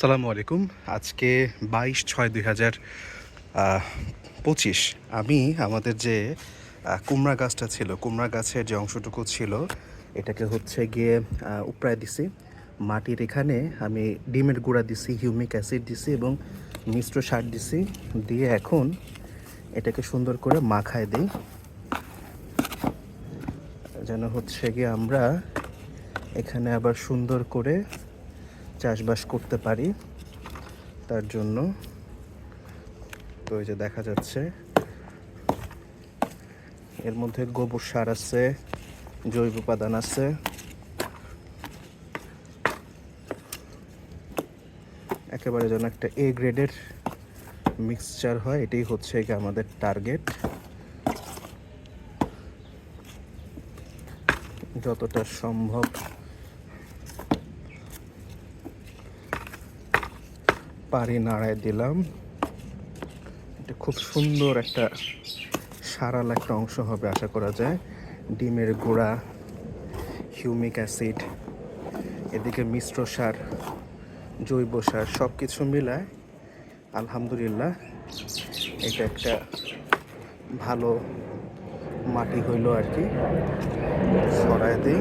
সালামু আলাইকুম। আজকে বাইশ ছয় দুই হাজার পঁচিশ। আমি আমাদের যে কুমড়া গাছটা ছিল, কুমড়া গাছের যে অংশটুকু ছিল, এটাকে হচ্ছে গিয়ে উপড়ায় দিছি। মাটির এখানে আমি ডিমের গুঁড়া দিছি, হিউমিক অ্যাসিড দিছি এবং মিশ্র সার দিছি। দিয়ে এখন এটাকে সুন্দর করে মাখায় দিই। যেন হচ্ছে গিয়ে আমরা এখানে আবার সুন্দর করে চাষবাস করতে পারি তার জন্য। তো এই যে দেখা যাচ্ছে, এর মধ্যে গোবর সার আছে, জৈব উপাদান আছে। একেবারে যেন একটা এ গ্রেডের মিক্সচার হয়, এটাই হচ্ছে আমাদের টার্গেট যতটা সম্ভব পারি নাড়ায় দিলাম। এটা খুব সুন্দর একটা সারাল একটা অংশ হবে আশা করা যায়। ডিমের গুঁড়া, হিউমিক অ্যাসিড, এদিকে মিশ্র সার, জৈব সার সব কিছু মিলায় আলহামদুলিল্লাহ এটা একটা ভালো মাটি হইল আর কি। দিই।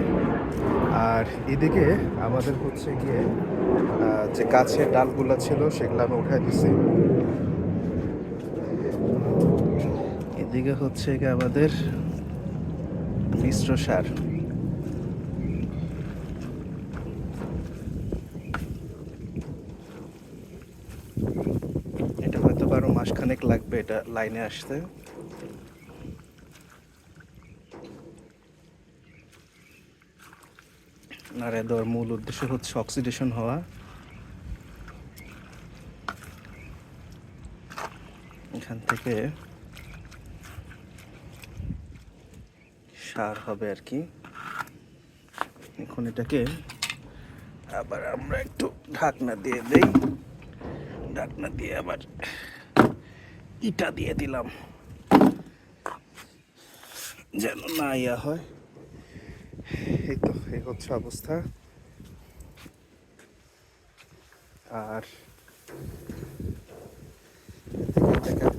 আর এদিকে আমাদের হচ্ছে গিয়ে যে গাছের ডালগুলো ছিল সেগুলো আমি উঠাই দিছি। এদিকে হচ্ছে গিয়ে আমাদের মিশ্র সার। এটা হয়তো বারো মাসখানেক লাগবে এটা লাইনে আসতে। নাড়ে দেওয়ার মূল উদ্দেশ্য হচ্ছে অক্সিডেশন হওয়া। এখান থেকে সার হবে আর কি। এখন এটাকে আবার আমরা একটু ঢাকনা দিয়ে দেই। ঢাকনা দিয়ে আবার ইটা দিয়ে দিলাম। যেন না ইয়া হয়। এই তো, এই হচ্ছে অবস্থা। আর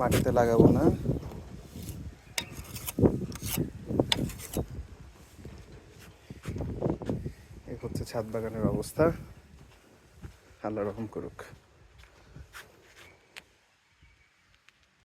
মাটিতে লাগাবো না। এই হচ্ছে ছাদ বাগানের অবস্থা। আল্লাহ রহম করুক।